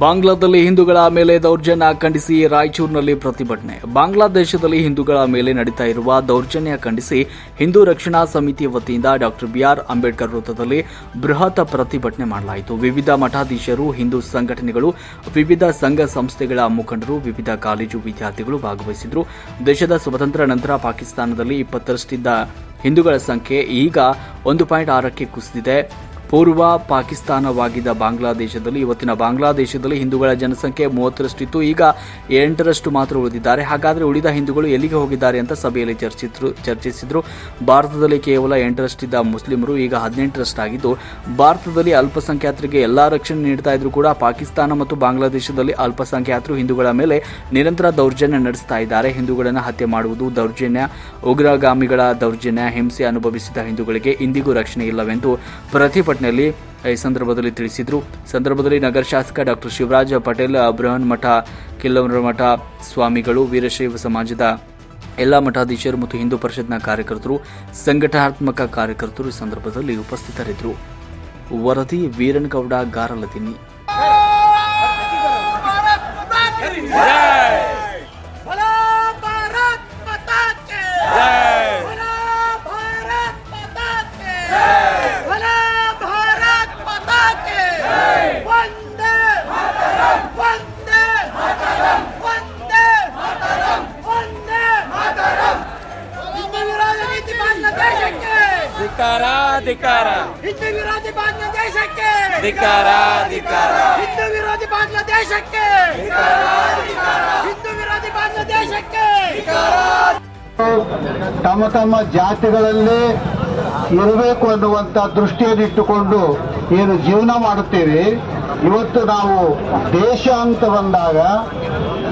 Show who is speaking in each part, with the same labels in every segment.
Speaker 1: ಬಾಂಗ್ಲಾದಲ್ಲಿ ಹಿಂದೂಗಳ ಮೇಲೆ ದೌರ್ಜನ್ಯ ಖಂಡಿಸಿ ರಾಯಚೂರಿನಲ್ಲಿ ಪ್ರತಿಭಟನೆ. ಬಾಂಗ್ಲಾದೇಶದಲ್ಲಿ ಹಿಂದೂಗಳ ಮೇಲೆ ನಡೀತಾ ಇರುವ ದೌರ್ಜನ್ಯ ಖಂಡಿಸಿ ಹಿಂದೂ ರಕ್ಷಣಾ ಸಮಿತಿ ವತಿಯಿಂದ ಡಾಕ್ಟರ್ ಬಿಆರ್ ಅಂಬೇಡ್ಕರ್ ವೃತ್ತದಲ್ಲಿ ಬೃಹತ್ ಪ್ರತಿಭಟನೆ ಮಾಡಲಾಯಿತು. ವಿವಿಧ ಮಠಾಧೀಶರು, ಹಿಂದೂ ಸಂಘಟನೆಗಳು, ವಿವಿಧ ಸಂಘ ಸಂಸ್ಥೆಗಳ ಮುಖಂಡರು, ವಿವಿಧ ಕಾಲೇಜು ವಿದ್ಯಾರ್ಥಿಗಳು ಭಾಗವಹಿಸಿದ್ರು. ದೇಶದ ಸ್ವತಂತ್ರ ನಂತರ ಪಾಕಿಸ್ತಾನದಲ್ಲಿ ಇಪ್ಪತ್ತರಷ್ಟಿದ್ದ ಹಿಂದೂಗಳ ಸಂಖ್ಯೆ ಈಗ ಒಂದು ಪಾಯಿಂಟ್ ಆರಕ್ಕೆ ಕುಸಿದಿದೆ. ಪೂರ್ವ ಪಾಕಿಸ್ತಾನವಾಗಿದ್ದ ಬಾಂಗ್ಲಾದೇಶದಲ್ಲಿ, ಇವತ್ತಿನ ಬಾಂಗ್ಲಾದೇಶದಲ್ಲಿ ಹಿಂದೂಗಳ ಜನಸಂಖ್ಯೆ ಮೂವತ್ತರಷ್ಟಿತ್ತು. ಈಗ ಎಂಟರಷ್ಟು ಮಾತ್ರ ಉಳಿದಿದ್ದಾರೆ. ಹಾಗಾದರೆ ಉಳಿದ ಹಿಂದೂಗಳು ಎಲ್ಲಿಗೆ ಹೋಗಿದ್ದಾರೆ ಅಂತ ಸಭೆಯಲ್ಲಿ ಚರ್ಚಿಸಿದ್ರು ಚರ್ಚಿಸಿದ್ರು. ಭಾರತದಲ್ಲಿ ಕೇವಲ ಎಂಟರಷ್ಟಿದ್ದ ಮುಸ್ಲಿಮರು, ಈಗ ಹದಿನೆಂಟರಷ್ಟಾಗಿದ್ದು, ಭಾರತದಲ್ಲಿ ಅಲ್ಪಸಂಖ್ಯಾತರಿಗೆ ಎಲ್ಲ ರಕ್ಷಣೆ ನೀಡ್ತಾ ಇದ್ರು ಕೂಡ ಪಾಕಿಸ್ತಾನ ಮತ್ತು ಬಾಂಗ್ಲಾದೇಶದಲ್ಲಿ ಅಲ್ಪಸಂಖ್ಯಾತರು ಹಿಂದೂಗಳ ಮೇಲೆ ನಿರಂತರ ದೌರ್ಜನ್ಯ ನಡೆಸ್ತಾ ಇದ್ದಾರೆ. ಹಿಂದೂಗಳನ್ನು ಹತ್ಯೆ ಮಾಡುವುದು ದೌರ್ಜನ್ಯ, ಉಗ್ರಗಾಮಿಗಳ ದೌರ್ಜನ್ಯ, ಹಿಂಸೆ ಅನುಭವಿಸಿದ ಹಿಂದೂಗಳಿಗೆ ಇಂದಿಗೂ ರಕ್ಷಣೆ ಇಲ್ಲವೆಂದು ಪ್ರತಿಭಟನೆಯಲ್ಲಿ ಈ ಸಂದರ್ಭದಲ್ಲಿ ತಿಳಿಸಿದರು. ಸಂದರ್ಭದಲ್ಲಿ ನಗರ ಶಾಸಕ ಡಾಕ್ಟರ್ ಶಿವರಾಜ ಪಟೇಲ್ ಬೃಹನ್ ಮಠ ಕಿಲ್ಲವರ ಮಠ ಸ್ವಾಮಿಗಳು, ವೀರಶೈವ ಸಮಾಜದ ಎಲ್ಲ ಮಠಾಧೀಶರು ಮತ್ತು ಹಿಂದೂ ಪರಿಷತ್ನ ಕಾರ್ಯಕರ್ತರು, ಸಂಘಟನಾತ್ಮಕ ಕಾರ್ಯಕರ್ತರು ಈ ಸಂದರ್ಭದಲ್ಲಿ ಉಪಸ್ಥಿತರಿದ್ದರು. ವರದಿ ವೀರನಗೌಡ ಗಾರಲದಿನ್ನಿ
Speaker 2: ಧಿಕಾರ ಧಿಕಾರ
Speaker 3: ಹಿಂದೂ ವಿರೋಧಿ ಬಾಂಗ್ಲಾದೇಶಕ್ಕೆ
Speaker 2: ಧಿಕಾರ ಧಿಕಾರ
Speaker 3: ಹಿಂದೂ ವಿರೋಧಿ ಬಾಂಗ್ಲಾದೇಶಕ್ಕೆ ಹಿಂದೂ ವಿರೋಧಿ ಬಾಂಗ್ಲಾದೇಶಕ್ಕೆ
Speaker 4: ತಮ್ಮ ತಮ್ಮ ಜಾತಿಗಳಲ್ಲಿ ಇರಬೇಕು ಅನ್ನುವಂಥ ದೃಷ್ಟಿಯನ್ನಿಟ್ಟುಕೊಂಡು ಏನು ಜೀವನ ಮಾಡುತ್ತೇವೆ. ಇವತ್ತು ನಾವು ದೇಶ ಅಂತ ಬಂದಾಗ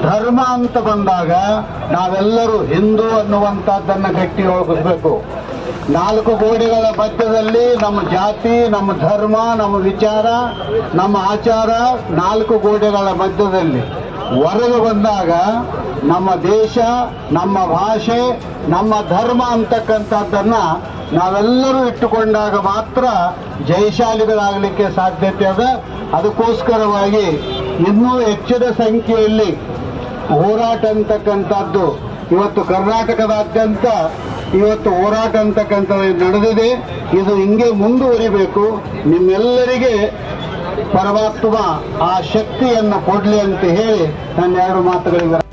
Speaker 4: ಧರ್ಮ ಅಂತ ಬಂದಾಗ ನಾವೆಲ್ಲರೂ ಹಿಂದೂ ಅನ್ನುವಂಥದ್ದನ್ನು ಗಟ್ಟಿಗೊಳಿಸಬೇಕು ನಾಲ್ಕು ಗೋಡೆಗಳ ಮಧ್ಯದಲ್ಲಿ ನಮ್ಮ ಜಾತಿ, ನಮ್ಮ ಧರ್ಮ, ನಮ್ಮ ವಿಚಾರ, ನಮ್ಮ ಆಚಾರ ನಾಲ್ಕು ಗೋಡೆಗಳ ಮಧ್ಯದಲ್ಲಿ. ಹೊರಗೆ ಬಂದಾಗ ನಮ್ಮ ದೇಶ, ನಮ್ಮ ಭಾಷೆ, ನಮ್ಮ ಧರ್ಮ ಅಂತಕ್ಕಂಥದ್ದನ್ನು ನಾವೆಲ್ಲರೂ ಇಟ್ಟುಕೊಂಡಾಗ ಮಾತ್ರ ಜಯಶಾಲಿಗಳಾಗಲಿಕ್ಕೆ ಸಾಧ್ಯತೆ ಅದ. ಅದಕ್ಕೋಸ್ಕರವಾಗಿ ಇನ್ನೂ ಹೆಚ್ಚಿನ ಸಂಖ್ಯೆಯಲ್ಲಿ ಹೋರಾಟ ಅಂತಕ್ಕಂಥದ್ದು ಇವತ್ತು ಕರ್ನಾಟಕದಾದ್ಯಂತ ಇವತ್ತು ಹೋರಾಟ ಅಂತಕ್ಕಂಥದ್ದು ನಡೆದಿದೆ. ಇದು ಹಿಂಗೆ ಮುಂದುವರಿಬೇಕು. ನಿಮ್ಮೆಲ್ಲರಿಗೆ ಪರಮಾತ್ಮ ಆ ಶಕ್ತಿಯನ್ನು ಕೊಡಲಿ ಅಂತ ಹೇಳಿ ನನ್ನ ಎರಡು ಮಾತುಗಳಿಗೆ